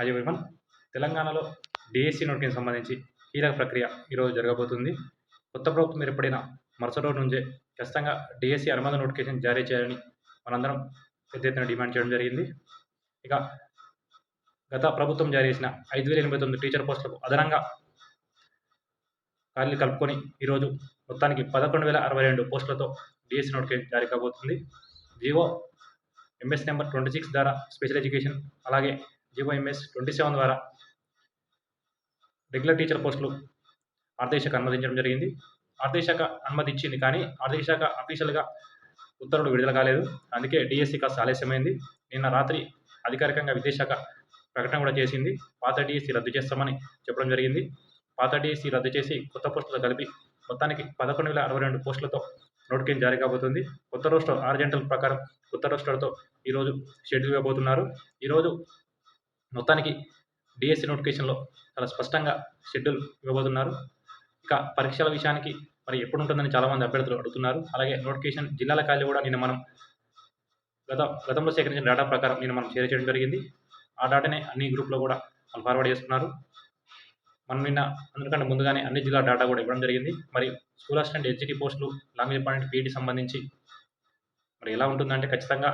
Hi everyone తెలంగాణలో DSC నోటికి సంబంధించి కీలక ప్రక్రియ ఈరోజు జరగబోతుంది. కొత్త ప్రభుత్వం ఏర్పడిన మరుసటి రోజు నుంచే ఖచ్చితంగా డిఎస్సి అనుమతి నోటిఫికేషన్ జారీ చేయాలని మనందరం పెద్ద ఎత్తున డిమాండ్ చేయడం జరిగింది. ఇక గత ప్రభుత్వం జారీ చేసిన ఐదు వేల ఎనభై తొమ్మిది టీచర్ పోస్టులకు అదనంగా ఖాళీలు కలుపుకొని ఈరోజు మొత్తానికి పదకొండు వేల అరవై రెండు పోస్టులతో డిఎస్సి నోటిఫికేషన్ జారీ కాబోతుంది. GO MS number twenty six ద్వారా స్పెషల్ ఎడ్యుకేషన్ అలాగే జివో ఎంఎస్ ట్వంటీ సెవెన్ ద్వారా రెగ్యులర్ టీచర్ పోస్టులు ఆర్థిక శాఖ అనుమతించడం జరిగింది. ఆర్థిక శాఖ అనుమతి ఇచ్చింది కానీ ఆర్థిక శాఖ అఫీషియల్గా ఉత్తర్వులు విడుదల కాలేదు. అందుకే డిఎస్సి కాస్త ఆలస్యమైంది. నిన్న రాత్రి అధికారికంగా విద్యాశాఖ ప్రకటన కూడా చేసింది. పాత డిఎస్సి రద్దు చేస్తామని చెప్పడం జరిగింది. పాత డిఎస్సి రద్దు చేసి కొత్త పోస్టులతో కలిపి మొత్తానికి పదకొండు వేల అరవై రెండు పోస్టులతో నోటిఫికేషన్ జారీ కాబోతుంది. కొత్త రోస్టర్ ఆర్జెంటల్ ప్రకారం కొత్త రోస్టర్తో ఈరోజు షెడ్యూల్ కాబోతున్నారు. ఈరోజు మొత్తానికి డిఎస్సి నోటిఫికేషన్లో చాలా స్పష్టంగా షెడ్యూల్ ఇవ్వబోతున్నారు. ఇక పరీక్షల విషయానికి మరి ఎప్పుడు ఉంటుందని చాలామంది అభ్యర్థులు అడుగుతున్నారు. అలాగే నోటిఫికేషన్ జిల్లాల ఖాళీ కూడా నిన్న మనం గత గతంలో సేకరించిన డేటా ప్రకారం నిన్న మనం షేర్ చేయడం జరిగింది. ఆ డేటానే అన్ని గ్రూప్లో కూడా వాళ్ళు ఫార్వర్డ్ చేస్తున్నారు. మనం నిన్న అందుకంటే ముందుగానే అన్ని జిల్లా డేటా కూడా ఇవ్వడం జరిగింది. మరి స్కూల్ అసిస్టెంట్ హెచ్జిటి పోస్టులు లాంగ్వేజ్ డిపార్ట్మెంట్ పీఈటీ సంబంధించి మరి ఎలా ఉంటుందంటే ఖచ్చితంగా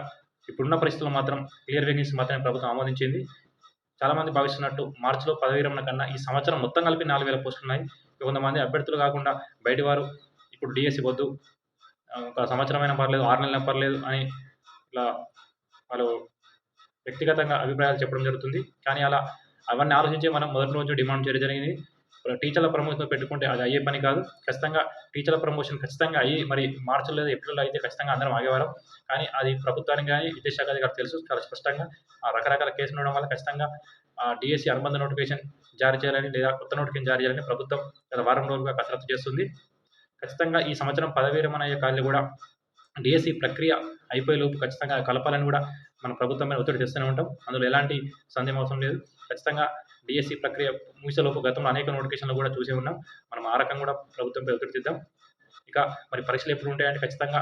ఇప్పుడున్న పరిస్థితుల్లో మాత్రం క్లియర్ వేకెన్సీ మాత్రమే ప్రభుత్వం ఆమోదించింది. చాలామంది భావిస్తున్నట్టు మార్చిలో పదవి విరమణ కన్నా ఈ సంవత్సరం మొత్తం కలిపి నాలుగు వేల పోస్టులు ఉన్నాయి. కొంతమంది అభ్యర్థులు కాకుండా బయటి వారు ఇప్పుడు డిఎస్సి వద్దు. ఒక సంవత్సరమైనా పర్లేదు ఆరు నెలలైనా పర్లేదు అని ఇలా వాళ్ళు వ్యక్తిగతంగా అభిప్రాయాలు చెప్పడం జరుగుతుంది. కానీ అలా అవన్నీ ఆలోచించి మనం మొదటి రోజు డిమాండ్ చేయడం జరిగింది. టీచర్ల ప్రమోషన్ పెట్టుకుంటే అది అయ్యే పని కాదు. ఖచ్చితంగా టీచర్ల ప్రమోషన్ ఖచ్చితంగా అయ్యి మరి మార్చి లేదా ఏప్రిల్లో అయితే ఖచ్చితంగా అందరం ఆగేవారం. కానీ అది ప్రభుత్వానికి కానీ విద్యాశాఖ అధికారులకు తెలుసు. చాలా స్పష్టంగా ఆ రకరకాల కేసులు ఉండడం వల్ల ఖచ్చితంగా ఆ డిఎస్సి అనుబంధ నోటిఫికేషన్ జారీ చేయాలని లేదా కొత్త నోటిఫికేషన్ జారీ చేయాలని ప్రభుత్వం గత వారం రోజులుగా కసరత్తు చేస్తుంది. ఖచ్చితంగా ఈ సంవత్సరం పదవి విరమణ అయ్యే కాళ్ళు కూడా డిఎస్సి ప్రక్రియ అయిపోయే లోపు ఖచ్చితంగా కలపాలని కూడా మన ప్రభుత్వం మీద ఒత్తిడి చేస్తూనే ఉంటాం. అందులో ఎలాంటి సందేహం అవసరం లేదు. ఖచ్చితంగా డిఎస్సి ప్రక్రియ ముగిసేలోపు గతంలో అనేక నోటిఫికేషన్లు కూడా చూసే ఉన్నాం. మనం ఆ రకంగా కూడా ప్రభుత్వంపై ఒత్తిడి తెద్దాం. ఇక మరి పరీక్షలు ఎప్పుడు ఉంటాయంటే ఖచ్చితంగా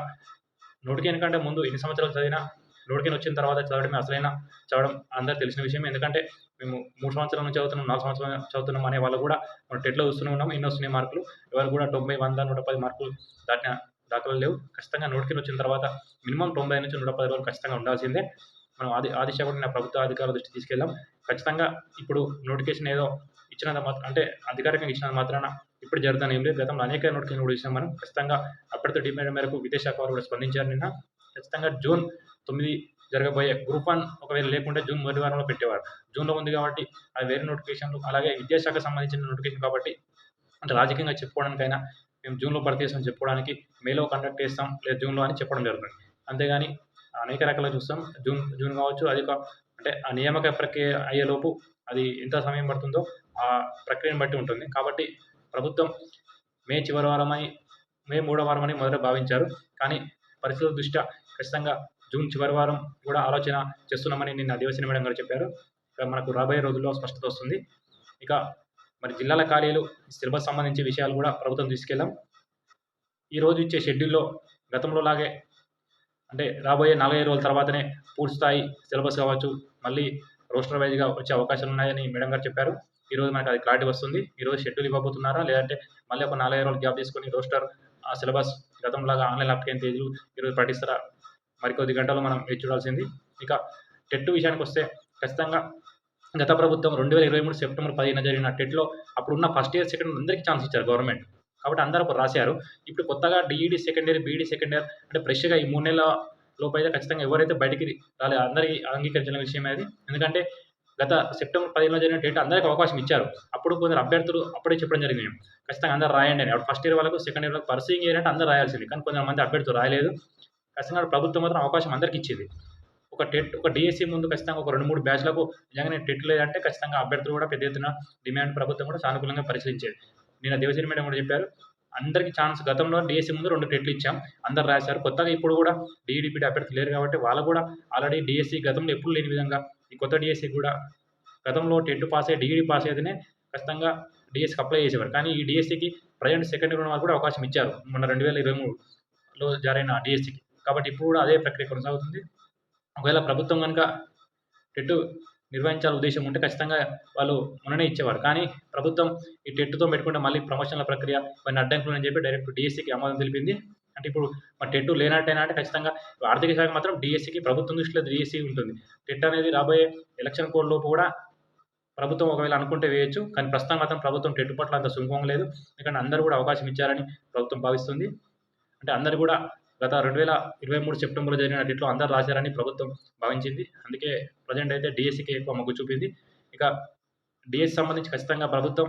నోటికేషన్ కంటే ముందు ఎన్ని సంవత్సరాలు చదివినా నోటికేషన్ వచ్చిన తర్వాత చదవడమే అసలైన చదవడం అందరికీ తెలిసిన విషయం ఎందుకంటే మేము మూడు సంవత్సరాల నుంచి చదువుతున్నాం నాలుగు సంవత్సరాలు చదువుతున్నాం అనే వాళ్ళు కూడా మనం టెట్లో చూస్తూనే ఉన్నాం. ఎన్ని వస్తున్నాయి మార్కులు. ఎవరు కూడా తొంభై వంద నూట పది మార్కులు దాటిన దాఖలు లేవు. ఖచ్చితంగా నోటికి వచ్చిన తర్వాత మినిమం తొంభై నుంచి నూట పది రోజులు ఖచ్చితంగా ఉండాల్సిందే. మనం ఆది ఆదిశ కూడా ప్రభుత్వ అధికారుల దృష్టి తీసుకెళ్ళాం ఖచ్చితంగా ఇప్పుడు నోటిఫికేషన్ ఏదో ఇచ్చినంత మాత్రం అంటే అధికారికంగా ఇచ్చినంత మాత్రాన ఇప్పుడు జరుగుతాను ఏం లేదు. గతంలో అనేక నోటిఫికేషన్ కూడా ఇచ్చాం మనం. ఖచ్చితంగా అప్పటితో డిమాండ్ మేరకు విదేశాఖ వారు కూడా స్పందించారు నిన్న. ఖచ్చితంగా జూన్ తొమ్మిది జరగబోయే గ్రూప్ వన్ ఒకవేళ లేకుంటే జూన్ మొదటి వారంలో పెట్టేవారు. జూన్లో ఉంది కాబట్టి అది వేరే నోటిఫికేషన్లు అలాగే విద్యాశాఖ సంబంధించిన నోటిఫికేషన్ కాబట్టి అంటే రాజకీయంగా చెప్పుకోవడానికైనా మేము జూన్లో భర్తీ చేస్తాం చెప్పుకోవడానికి మేలో కండక్ట్ చేస్తాం లేదా జూన్లో అని చెప్పడం జరుగుతుంది. అంతేగాని అనేక రకాలుగా చూస్తాం. జూన్ జూన్ కావచ్చు అది అంటే ఆ నియామక ప్రక్రియ అయ్యేలోపు అది ఎంత సమయం పడుతుందో ఆ ప్రక్రియను బట్టి ఉంటుంది. కాబట్టి ప్రభుత్వం మే చివరి వారమని మే మూడో వారమని మొదట భావించారు. కానీ పరిస్థితుల దృష్ట్యా ఖచ్చితంగా జూన్ చివరి వారం కూడా ఆలోచన చేస్తున్నామని నిన్న దేవసేన మేడం గారు చెప్పారు. ఇక మనకు రాబోయే రోజుల్లో స్పష్టత వస్తుంది. ఇక మరి జిల్లాల ఖాళీలు సిలబస్ సంబంధించి విషయాలు కూడా ప్రభుత్వం తీసుకెళ్ళాం ఈరోజు ఇచ్చే షెడ్యూల్లో గతంలో లాగే అంటే రాబోయే నాలుగైదు రోజుల తర్వాతనే పూర్తి స్థాయి సిలబస్ కావచ్చు మళ్ళీ రోస్టర్ వైజ్గా వచ్చే అవకాశాలు ఉన్నాయని మేడం గారు చెప్పారు. ఈరోజు మనకు అది క్లారిటీ వస్తుంది. ఈ రోజు షెడ్యూల్ ఇవ్వబోతున్నారా? లేదంటే మళ్ళీ ఒక నాలుగైదు రోజులు గ్యాప్ తీసుకొని రోస్టర్ ఆ సిలబస్ గతంలాగా ఆన్లైన్ అప్లికేషన్ పేజీలు ఈరోజు ప్రకటిస్తారా మరికొద్ది గంటలు మనం వేచి చూడాల్సింది. ఇక టెట్ విషయానికి వస్తే ఖచ్చితంగా గత ప్రభుత్వం రెండు వేల ఇరవై మూడు సెప్టెంబర్ పదిహేను జరిగిన టెట్లో అప్పుడున్న ఫస్ట్ ఇయర్ సెకండ్ అందరికీ ఛాన్స్ ఇచ్చారు గవర్నమెంట్ కాబట్టి అందరూ రాశారు. ఇప్పుడు కొత్తగా DEd second year BEd second year అంటే ఫ్రెష్గా ఈ మూడు నెలల లోపు అయితే ఖచ్చితంగా ఎవరైతే బయటికి రాలేదు అందరికీ అంగీకరించిన విషయం అది. ఎందుకంటే గత సెప్టెంబర్ పదిహేనులో జరిగిన డేట్ అందరికీ అవకాశం ఇచ్చారు. అప్పుడు కొందరు అభ్యర్థులు అప్పుడే చెప్పడం జరిగింది. ఖచ్చితంగా అందరూ రాయండి అని. అప్పుడు ఫస్ట్ ఇయర్ వాళ్ళకు సెకండ్ ఇయర్ వాళ్ళకి పర్సీయింగ్ ఇయర్ అంటే అందరూ రాయాల్సింది. కానీ కొంతమంది అభ్యర్థులు రాయలేదు. ఖచ్చితంగా ప్రభుత్వం మాత్రం అవకాశం అందరికీ ఇచ్చింది. ఒక టెట్ ఒక డిఎస్సి ముందు ఖచ్చితంగా ఒక రెండు మూడు బ్యాచ్లకు నిజంగానే టెట్ లేదంటే ఖచ్చితంగా అభ్యర్థులు కూడా పెద్ద ఎత్తున డిమాండ్ ప్రభుత్వం కూడా సానుకూలంగా పరిశీలించేది నిన్న దేవసేన మేడం కూడా చెప్పారు అందరికీ ఛాన్స్ గతంలో డిఎస్సి ముందు రెండు టెట్లు ఇచ్చాం అందరు రాశారు. కొత్తగా ఇప్పుడు కూడా డిఈడిపిడి అభ్యర్థులు లేరు కాబట్టి వాళ్ళు కూడా ఆల్రెడీ డిఎస్సి గతంలో ఎప్పుడు లేని విధంగా ఈ కొత్త డిఎస్సి కూడా గతంలో టెట్ పాస్ అయ్యి డిగ్రీ పాస్ అయితేనే ఖచ్చితంగా డిఎస్సికి అప్లై చేసేవారు. కానీ ఈ డిఎస్సికి ప్రజెంట్ సెకండ్ ఇయర్ ఉన్న వాళ్ళు కూడా అవకాశం ఇచ్చారు. మొన్న రెండు వేల ఇరవై మూడులో జారైన డిఎస్సికి కాబట్టి ఇప్పుడు కూడా అదే ప్రక్రియ కొనసాగుతుంది. ఒకవేళ ప్రభుత్వం కనుక టెట్ నిర్వహించాల ఉద్దేశం ఉంటే ఖచ్చితంగా వాళ్ళు మొన్ననే ఇచ్చేవారు. కానీ ప్రభుత్వం ఈ టెట్తో పెట్టుకుంటే మళ్ళీ ప్రమోషన్ల ప్రక్రియ కొన్ని అడ్డంకులు అని చెప్పి డైరెక్ట్ డిఎస్సికి ఆమోదం తెలిపింది. అంటే ఇప్పుడు మా టెట్ లేనట్టేనా అంటే ఖచ్చితంగా ఆర్థిక శాఖ మాత్రం డిఎస్సికి ప్రభుత్వం దృష్టిలో డిఎస్సి ఉంటుంది. టెట్ అనేది రాబోయే ఎలక్షన్ కోడ్ లోపు కూడా ప్రభుత్వం ఒకవేళ అనుకుంటే వేయచ్చు. కానీ ప్రస్తుతం మాత్రం ప్రభుత్వం టెట్ పట్ల అంత సుముఖం లేదు. ఎందుకంటే అందరూ కూడా అవకాశం ఇచ్చారని ప్రభుత్వం భావిస్తుంది. అంటే అందరు కూడా గత రెండు వేల ఇరవై మూడు సెప్టెంబర్లో జరిగిన టెట్లో అందరు రాశారని ప్రభుత్వం భావించింది. అందుకే ప్రజెంట్ అయితే డిఎస్సికి ఎక్కువ మొగ్గు చూపింది. ఇక డిఎస్సి సంబంధించి ఖచ్చితంగా ప్రభుత్వం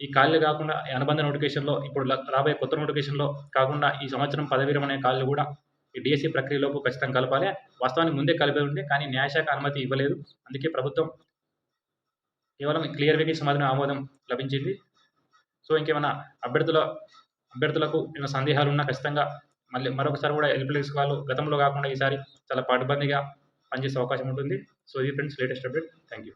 ఈ ఖాళీలు కాకుండా ఈ అనుబంధ నోటిఫికేషన్లో ఇప్పుడు రాబోయే కొత్త నోటిఫికేషన్లో కాకుండా ఈ సంవత్సరం పదవీరం అనే ఖాళీలు కూడా ఈ డిఎస్సి ప్రక్రియలోపు ఖచ్చితంగా కలపాలి. వాస్తవానికి ముందే కలిపి ఉండే కానీ న్యాయశాఖ అనుమతి ఇవ్వలేదు. అందుకే ప్రభుత్వం కేవలం క్లియర్ వేకి సమాధానం ఆమోదం లభించింది. సో ఇంకేమైనా అభ్యర్థుల అభ్యర్థులకు ఏమైనా సందేహాలు ఉన్నా ఖచ్చితంగా మళ్ళీ మరొకసారి కూడా ఎలిజిబిలిటీస్ వాళ్ళు గతంలో కాకుండా ఈసారి చాలా పట్టుబందిగా పనిచేసే అవకాశం ఉంటుంది. సో ఇది friends latest update thank you